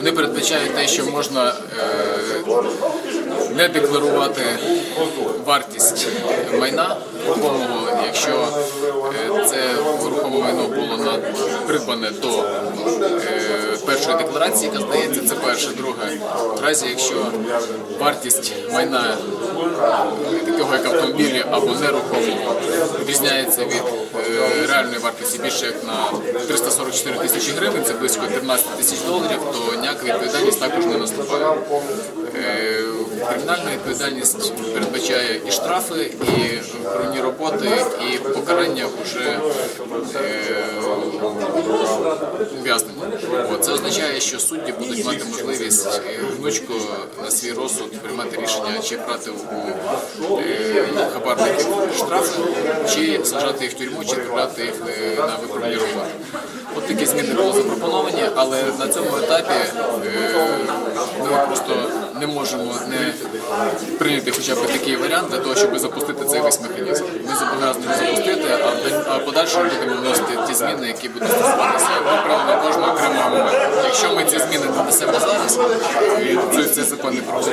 Вони передбачають те, що можна е, не декларувати вартість майна рухомого, якщо е, це рухоме майно було на, придбане до е, першої декларації, яка здається, це перше. Друге, в разі якщо вартість майна такого як автомобілі або нерухомого відрізняється від реальної вартості більше як на 344 тисячі гривень, це близько 13 тисяч доларів, то ніяка відповідальність також не наступає. Е, Кримінальна відповідальність передбачає і штрафи, і роботи, і покарання вже е, ув'язнення. Це означає, що судді будуть мати можливість е, гнучко на свій розсуд приймати рішення, чи брати у е, хабарників штрафи, чи саджати їх в тюрму, чи відправляти їх е, на виправні роботи. От такі зміни були запропоновані, але на цьому етапі е, ми просто не можемо не прийняти хоча б такий варіант для того, щоб запустити цей весь механізм. Зобов'язані запустити, а в- подальшому будемо вносити ті зміни, які будуть стосуватися виправлення кожного окремого моменту. Якщо ми ці зміни донесемо зараз, і цей, цей закон не проголосуємо